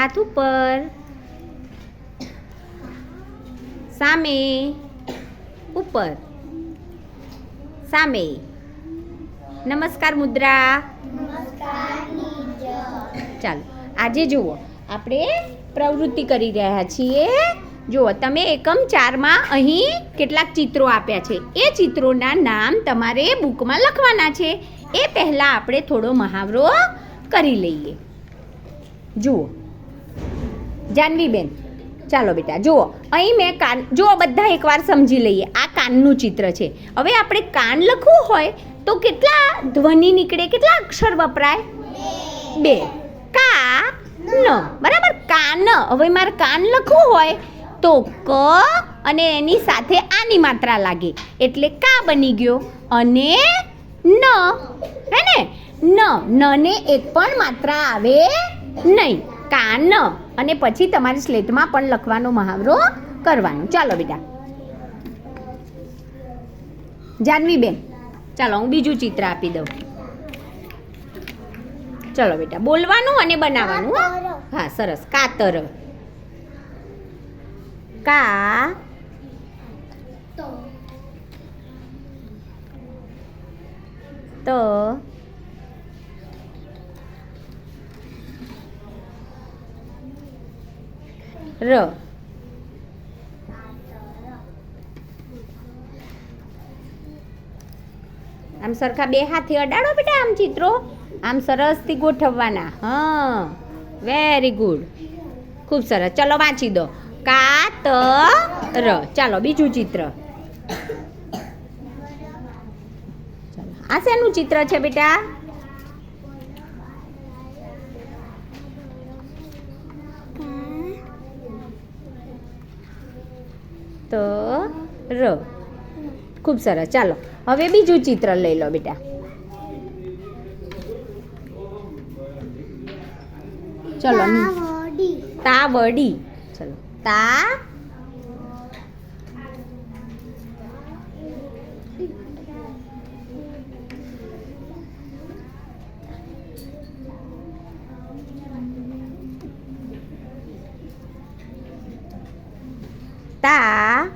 હાથ ઉપર. સામે. ઉપર. સામે. નમસ્કાર મુદ્રા. ચાલો આજે જુઓ આપણે પ્રવૃત્તિ કરી રહ્યા છીએ. જુઓ તમે એકમ ચારમાં અહીં કેટલાક ચિત્રો આપ્યા છે. એ ચિત્રોના નામ તમારે બુકમાં લખવાના છે. એ પહેલાં આપણે થોડો મહાવરો કરી લઈએ. જુઓ જાનવીબેન. ચાલો બેટા, જુઓ. અહીં મેં કાન, જુઓ, બધા એકવાર સમજી લઈએ. આ કાનનું ચિત્ર છે. હવે આપણે કાન લખવું હોય તો કેટલા ધ્વનિ નીકળે, કેટલા અક્ષર વપરાય? બે. કા ન બરાબર? કાન. હવે મારે કાન લખવું હોય તો ક અને એની સાથે આની માત્રા લાગે. એટલે કા બની ગયો? અને ન. હે ને. ન ન એક પણ માત્રા આવે નહીં. કાન અને પછી તમારી સ્લેટમાં પણ લખવાનો મહાવરો કરવાનો. ચાલો બેટા. જાનવી બેન ચાલો હું બીજું ચિત્ર આપી દઉં. ચલો બેટા બોલવાનું અને બનાવવાનું હા. સરસ. કાતર. કા ત. ર. આમ સરખા બે હાથી અડાડો બેટા આમ ચિત્રો. આમ સરસથી ગોઠવવાના. હા. વેરી ગુડ ખૂબ સરસ. ચલો વાંચી દો. કા ત ર ચાલો, બીજું ચિત્ર. આ શેનું ચિત્ર છે બેટા? ત ર. ખૂબ સરસ. ચાલો હવે બીજું ચિત્ર લઈ લો બેટા. ચલો તાવડી. ચલો. તા. તા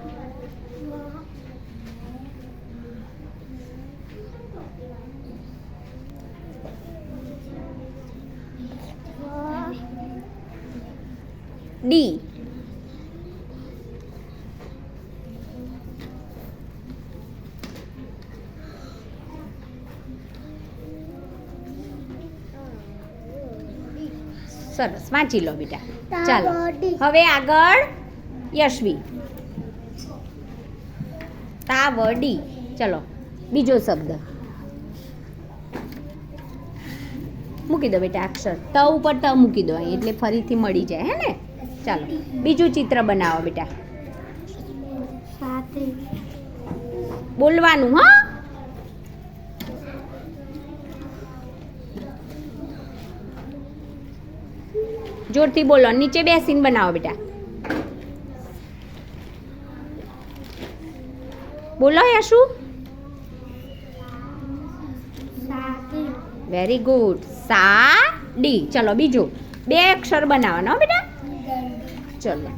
ડી સરસ વાંચી લો બેટા. ચાલો હવે આગળ યશવી. તાવડી. ચલો બીજો શબ્દ. મૂકી દો બેટા અક્ષર. ત ઉપર ત મૂકી દો એટલે ફરીથી મળી જાય હે ને? ચાલો બીજું ચિત્ર બનાવો બેટા. બોલવાનું હા? જોરથી બોલો નીચે બેસીને બનાવો બેટા. બોલો યશુ. વેરી ગુડ સા ડી ચલો બીજું. બે અક્ષર બનાવવાનો બેટા. ચલો.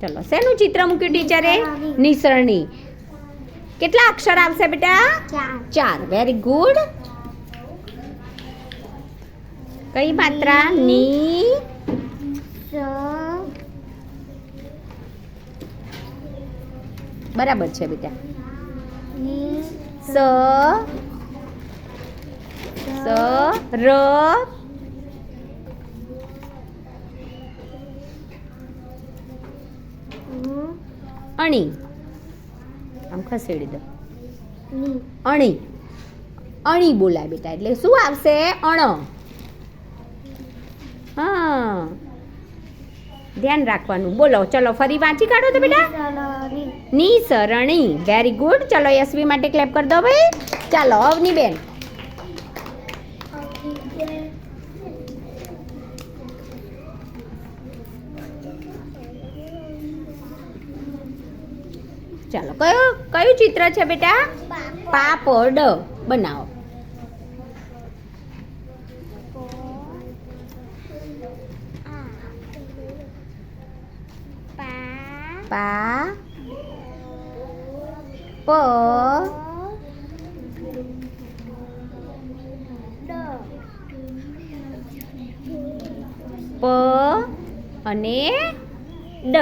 ચલો શેનું ચિત્ર મૂક્યું ટીચરે? નિસરણી. કેટલા અક્ષર આવશે બેટા? ચાર. વેરી ગુડ કઈ માત્રા ની. બરાબર છે બેટા. સ. સ. ર. અણી. આમ ખસેડી દો. અણી. અણી બોલાય બેટા એટલે શું આવશે? અણ. હા. ધ્યાન રાખવાનું. બોલો, ચલો, ફરી વાંચી કાઢો તો બેટા. ની વેરી ગુડ ચલો યશવી માટે ક્લેપ કરી દો ભાઈ. ચાલો, અવની બેન. ચાલો, કયું કયું ચિત્ર છે બેટા? પાપડ બનાવો પા પ પ અને ડ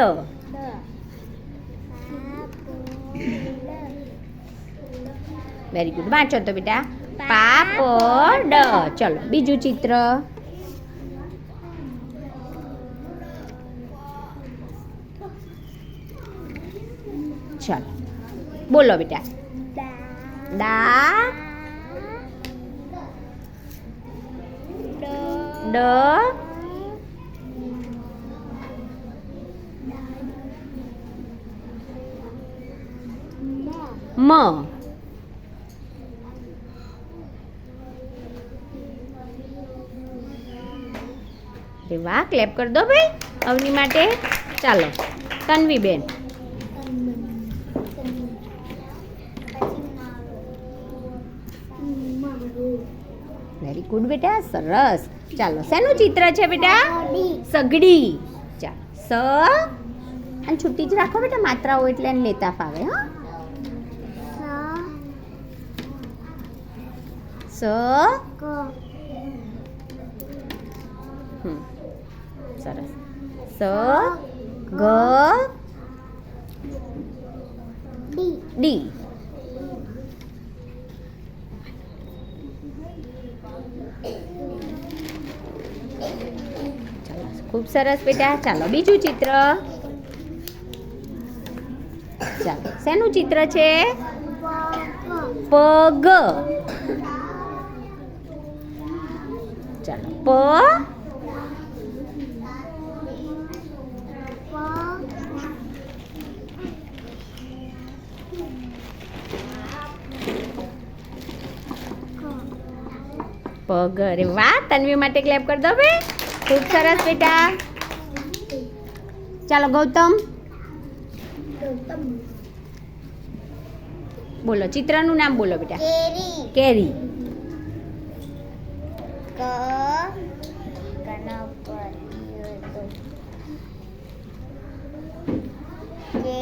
વેરી ગુડ વાંચો તો બેટા પા પ ડ ચલો બીજું ચિત્ર ચલો બોલો બેટા દા ડ મ. અરે વાહ ક્લેપ કર દો ભાઈ. અવની માટે ચાલો તન્વી બેન વેરી ગુડ બેટા, સરસ. ચાલો, શેનું ચિત્ર છે બેટા? સગડી. ચાલ સ. અને છૂટી જ રાખો બેટા, માત્રાઓ એટલે એને લેતા ફાવે, હા. સ હમ સરસ સ ગ ડી ચાલો ખૂબ સરસ બેટા ચાલો બીજું ચિત્ર ચાલો શેનું ચિત્ર છે પગ ચાલો પ પગ વાહ તન્વી માટે ક્લેપ કર દો બે ખૂબ સરસ બેટા. ચાલો ગૌતમ. બોલો ચિત્રનું નામ બોલો બેટા. કેરી. કેરી ક ગણપતિ હતો કે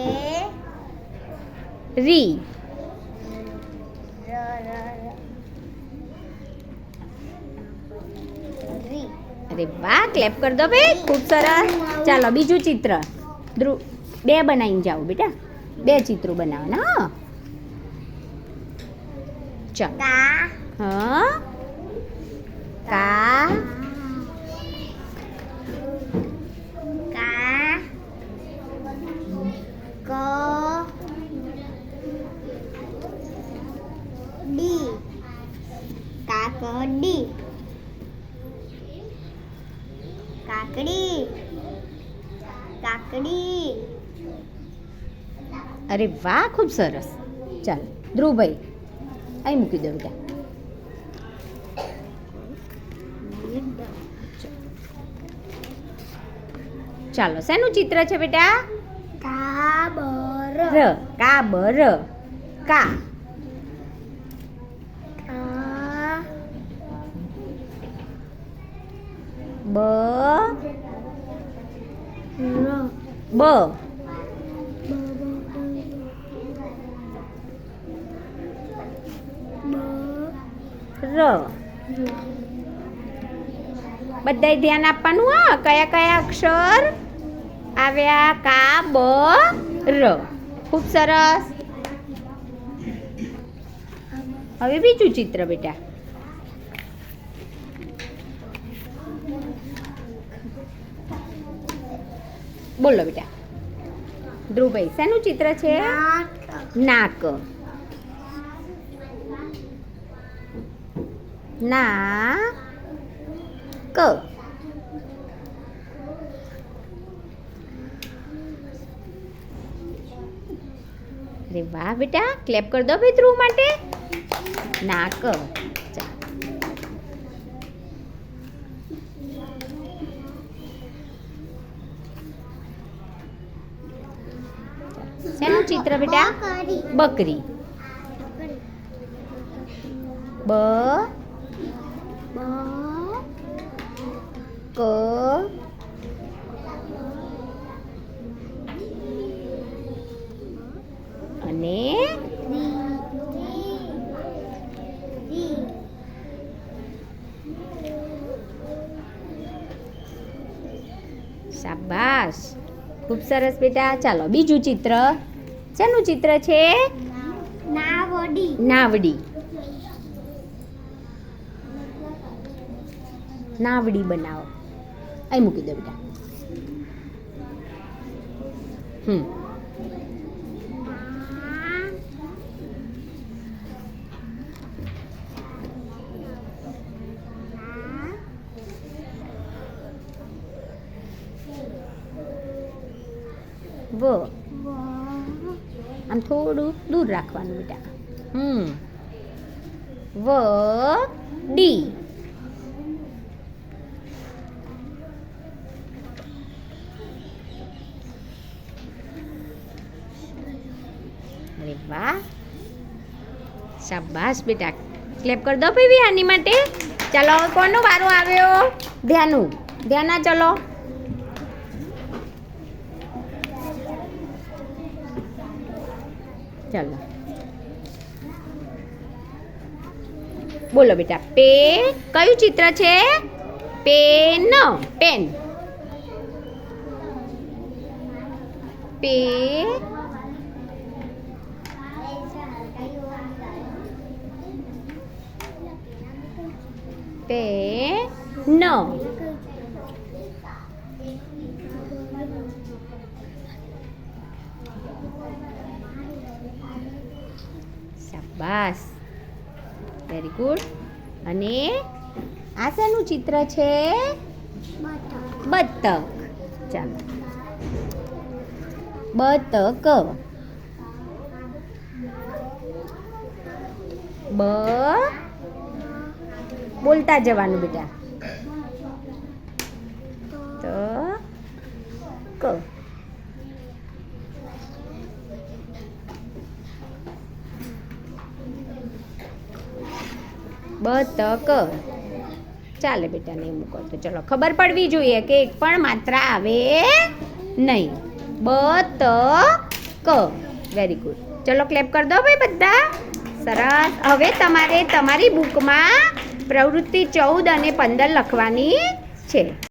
રી. અરે વાહ ક્લેપ કર દો ભાઈ ખૂબ સરસ. ચાલો બીજું ચિત્ર. ધ્રુવ બે બનાવીને જાઓ બેટા. બે ચિત્રો બનાવવાના હા. ચાલો. હા. કા ક ડી કાકડી કાકડી કાકડી અરે વાહ ખૂબ સરસ. ચાલો ધ્રુવભાઈ અહીં મૂકી દો બેટા. ચાલો શેનું ચિત્ર છે બેટા? કાબર. કાબર. કા? બ. બ. ર બધાય ધ્યાન આપવાનું હા? કયા કયા અક્ષર આવ્યા કા બ ર? ખૂબ સરસ. હવે બીજું ચિત્ર બેટા. બોલો બેટા. ધ્રુવભાઈ શેનું ચિત્ર છે? નાક. ના. ક અરે વાહ બેટા ક્લેપ કર દો ભાઈ ધ્રુવ માટે. ના ક શેનું ચિત્ર બેટા? બકરી. બ ક અને શાબાશ. ખૂબ સરસ બેટા. ચાલો બીજું ચિત્ર. શેનું ચિત્ર છે? નાવડી. નાવડી. નાવડી બનાવો. અહીં મૂકી દો બેટા હમ વ આમ થોડું દૂર રાખવાનું બેટા હમ વ ડી અરે વાહ શાબાશ બેટા. ક્લેપ કરી દો ભાઈ આની માટે. ચાલો હવે કોનો વારો આવ્યો? ધ્યાનું ધ્યાના ચલો. ચાલો. બોલો બેટા પે કયું ચિત્ર છે? પેન પેન પે પેન શાબાશ. વેરી ગુડ અને આ શેનું ચિત્ર છે બતક. ચાલો. બતક. બ બોલતા જવાનું બેટા. ત ક બતક. ચાલે બેટા, નહીં મૂકો તો. ચલો, ખબર પડવી જોઈએ કે એક પણ માત્રા આવે નહીં. બ ત ક વેરી ગુડ ચલો ક્લેપ કરી દો ભાઈ બધા. સરસ. હવે તમારે તમારી બુકમાં પ્રવૃત્તિ ચૌદ અને પંદર લખવાની છે.